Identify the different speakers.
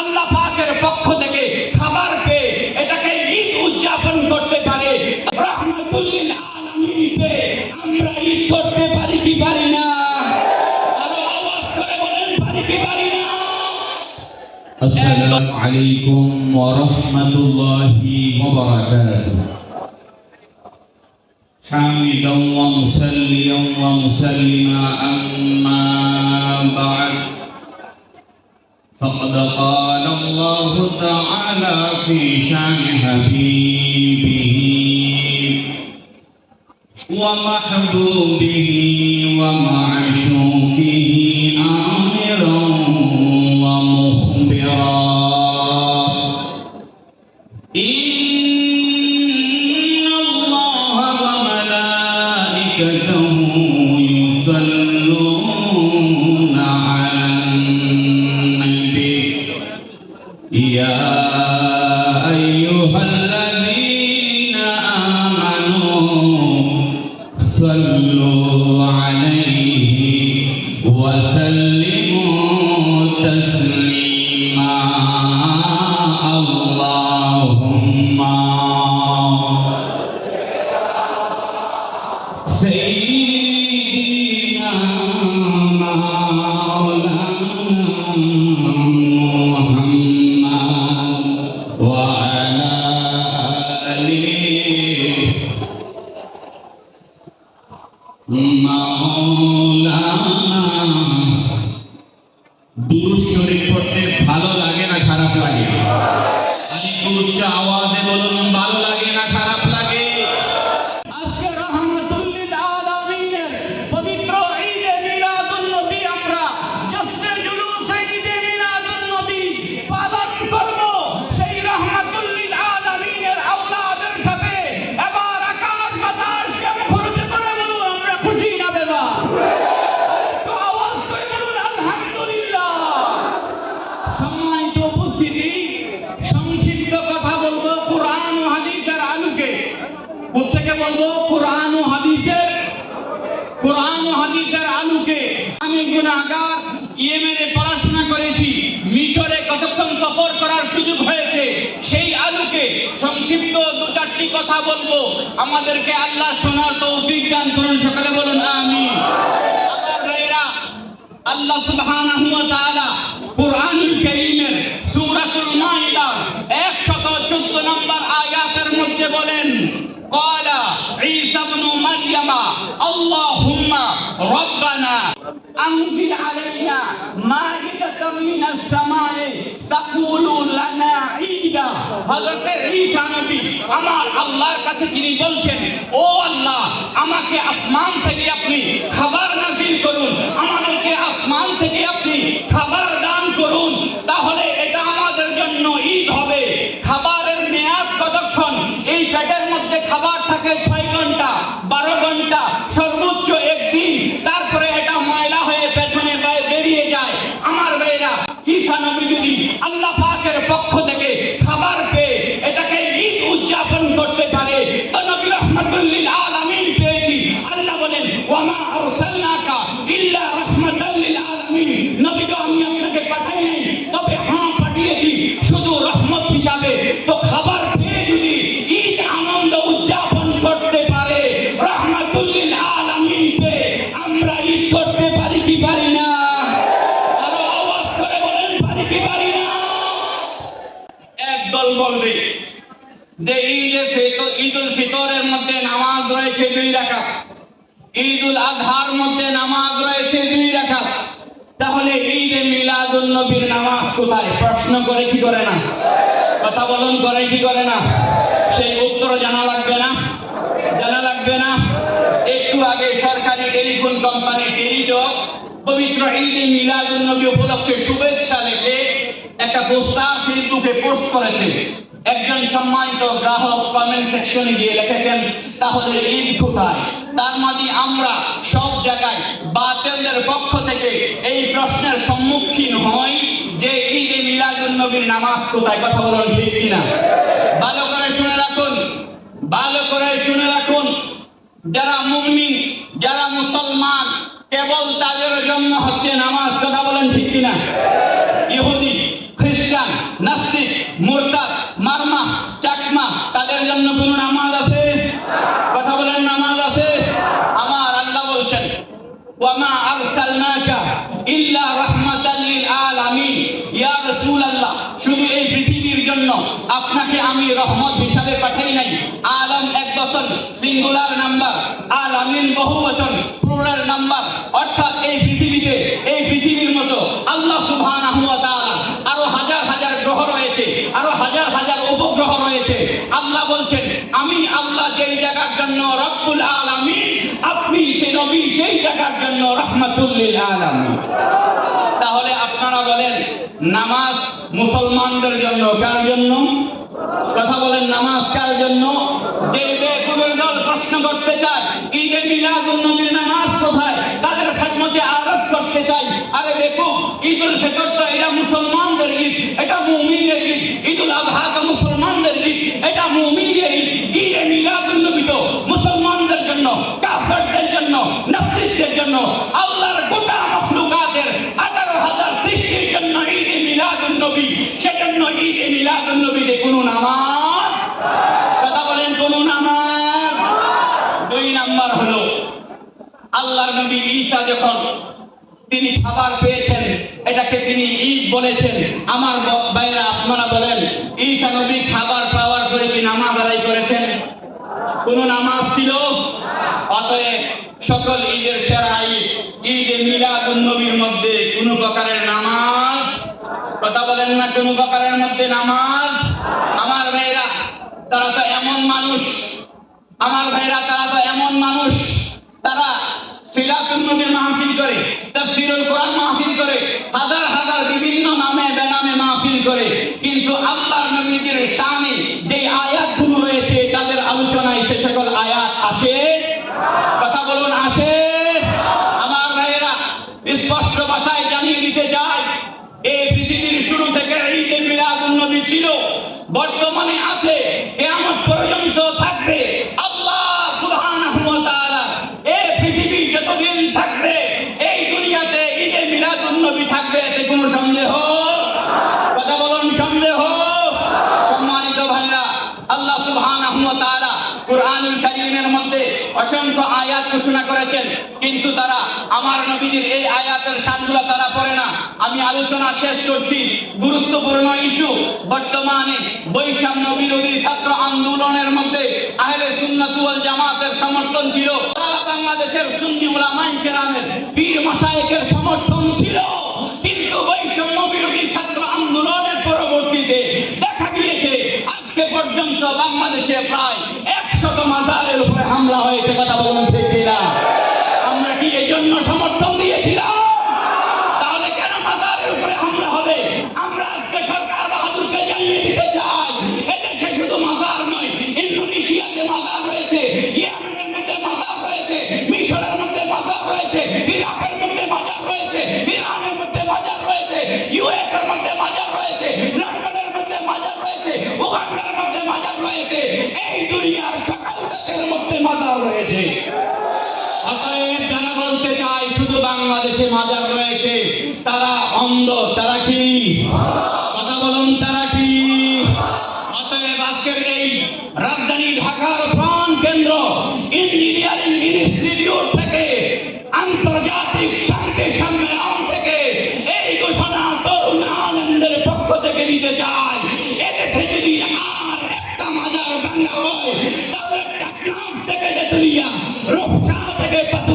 Speaker 1: আল্লাহ পাকের পক্ষ থেকে খাবার পেয়ে এটাকে ঈদ উদযাপন করতে পারে রহমাতুল্লিল আলামিনকে আমরা ঈদ করতে পারি কি পারি না আরো আওয়াজ করে বলেন পারি কি পারি না
Speaker 2: السلام عليكم ورحمة الله وبركاته حامدا ومسليا ومسلما أما بعد فقد قال الله تعالى في شان حبيبه. ومحبوبه ومعشوقه
Speaker 1: আমি গুনাহগার ইয়েমেনে পড়াশোনা করেছি মিশরে কতক্ষণ সফর করার সুযোগ হয়েছে সেই আলোকে সংক্ষিপ্ত দু চারটি কথা বলবো আমাদেরকে আল্লাহ শোনার তৌফিক দান করুন সকালে বলুন আমি আমার ভাইয়েরা আল্লাহ সুবহানাহু ওয়া তাআলা কুরআনুল কারীমের সূরাতুল মাইদা 114 নম্বর আয়াতের মধ্যে বলেন قال عيسى ابن مريم اللهم ربنا أنزل علينا مائدة من السماء تقول لنا عيدا হযরত ঈসা নবী আমার আল্লাহর কাছে যিনি বলছেন ও আল্লাহ আমাকে আসমান থেকে আপনি খাবার নাযিল করুন আমাদেরকে আসমান থেকে আপনি খাবার দান করুন তাহলে এটা আমাদের জন্য ঈদ হবে খাবারের মেয়াদ কতক্ষণ এই পেটের মধ্যে খাবার তবে হ্যাঁ পাঠিয়েছি। শুধু রহমত হিসাবে। তো যদি আনন্দ উদযাপন করতে পারে আমরা ঈদ করতে পারি কি পারি না? আরও আওয়াজ করে বলেন, পারি না? একদল বলবে, যে ঈদে ফিতরের মধ্যে নামাজ রয়েছে দুই রাকাত। ঈদুল আজহার মধ্যে নামাজ রয়েছে দুই রাখা। তাহলে ঈদে মিলাদুন নবীর নামাজ কোথায়? প্রশ্ন করে কি করে না? কথা বলুন, করে কি করে না? সেই উত্তর জানা লাগবে না? জানা লাগবে না? একটু আগে সরকারি টেলিফোন কোম্পানি টেলিটক পবিত্র ঈদে মিলাদুন নবী উপলক্ষে শুভেচ্ছা লিখে একটা পোস্টার ফেসবুকে পোস্ট করেছে। একজন সম্মানিত গ্রাহক কমেন্ট সেকশনে গিয়ে লিখেছেন, তাহলে ঈদ কোথায়? তার মানে আমরা সব জায়গায় বাতিলদের পক্ষ থেকে এই প্রশ্নের সম্মুখীন হই যে ঈদে মিলাদুন নবীর নামাজ কোথায়? কথা বলুন ঠিক কিনা? ভালো করে শুনে রাখুন, ভালো করে শুনে রাখুন। যারা মুমিন, যারা মুসলমান, কেবল তাদের জন্য হচ্ছে নামাজ, কথা বলেন ঠিক কিনা? ইহুদি, খ্রিস্টান আরসালনাকা ইল্লা রাহমাতাল লিল আলামিন ইয়া রাসূলুল্লাহ শুধু এই পৃথিবীর জন্য আপনাকে আমি রহমত হিসাবে পাঠাই নাই। আলম এক বচন সিঙ্গুলার নাম্বার, আলামিন বহু প্লুরাল নাম্বার। অর্থাৎ এই পৃথিবীতে, এই পৃথিবীর মতো আল্লাহ সুবহানাহু ওয়া তাআলা আরও হাজার হাজার গ্রহ রয়েছে, আরও হাজার হাজার উপগ্রহ রয়েছে। আল্লাহ বলছেন, আমি আল্লাহ যেই জায়গার জন্য রব্বুল আলামিন আপনি সে নবী, সেই জায়গার জন্য রহমাতুল লিল আলামিন। তাহলে আপনারা বলেন, নামাজ মুসলমানদের জন্য কার জন্য? কথা বলেন, নামাজ কার জন্য? যে বেকুবের দল প্রশ্ন করতে চায়, ঈদে নামাজ কোথায়? তাদের করতে চাই আরে ঈদুল তো এটা মুসলমানদের ঈদ, এটা মুমিনের ঈদ, ঈদুল আযহা তো মুসলমানদের ঈদ, এটা মুমিনের ঈদ নবী, সেজন্য নামাজ? কথা বলেন নামাজ? দুই নাম্বার হলো নবী ঈসা যখন তিনি খাবার পেয়েছেন, এটাকে তিনি ঈদ বলেছেন। আমার ভাইরা আপনারা বলেন, ঈসা নবী খাবার পাওয়ার পরে কি নামাজ আদায় করেছেন? কোন নামাজ ছিল? অতএব সকল ঈদের সেরা ঈদ, ঈদে মিলাদুন নবীর মধ্যে কোন প্রকারের নামাজ কথা বলেন না কোন প্রকারের মধ্যে নামাজ। আমার ভাইরা, তারা তো এমন মানুষ। আমার ভাইরা, তারা তো এমন মানুষ। তারা সিরাজুন্নবীর মাহফিল করে, তাফসিরুল কোরআন মাহফিল করে, হাজার হাজার বিভিন্ন নামে বেনামে মাহফিল করে। কিন্তু আল্লাহর নবীজির শানে যে রয়েছে তাদের আলোচনায় সে সকল আয়াত আসে কথা বলুন আসে আমার ভাইয়েরা স্পষ্ট ভাষায় জানিয়ে দিতে চাই এই পৃথিবীর শুরু থেকে ঈদে মিলাদ উন্নবী ছিল। বর্তমানে আছে এমন পর্যন্ত থাকবে আল্লাহ সুবহানাহু ওয়া তাআলা এই পৃথিবী যতদিন থাকবে এই দুনিয়াতে ঈদে মিলাদুন নবী থাকবে এতে কোনো সন্দেহ কথা বলুন সন্দেহ সম্মানিত ভাইরা আল্লাহ সুবহানাহু ওয়া তাআলা কুরআনুল কারীমের মধ্যে অসংখ্য আয়াত ঘোষণা করেছেন, কিন্তু তারা আমার নবীজির এই আয়াতের শানগুলো তারা পড়ে না। আমি আলোচনা শেষ করছি। গুরুত্বপূর্ণ ইস্যু, বর্তমানে বৈষম্য বিরোধী ছাত্র আন্দোলনের মধ্যে আহলে সুন্নাত ওয়াল জামাতের সমর্থন ছিল। বাংলাদেশের সুন্নি উলামায়ে কেরামের পীর মাশায়েখের সমর্থন ছিল। কিন্তু বৈষম্য বিরোধী ছাত্র আন্দোলনের পরবর্তীতে দেখা গিয়েছে, আজকে পর্যন্ত বাংলাদেশে প্রায় মাজারের উপরে হামলা হয়েছে কথা বলুন ঠিক কিনা? রাজধানী ঢাকার প্রাণ কেন্দ্র ইঞ্জিনিয়ারিং ইনস্টিটিউট থেকে, আন্তর্জাতিক শান্তি সম্মেলন থেকে এই ঘোষণা তরুণ আনন্দের পক্ষ থেকে দিতে চায় এদেশে যদি আর একটা মাজার ভাঙা হয়, তাহলে থেকে তেতুলিয়া রূপসা থেকে পাতুরিয়া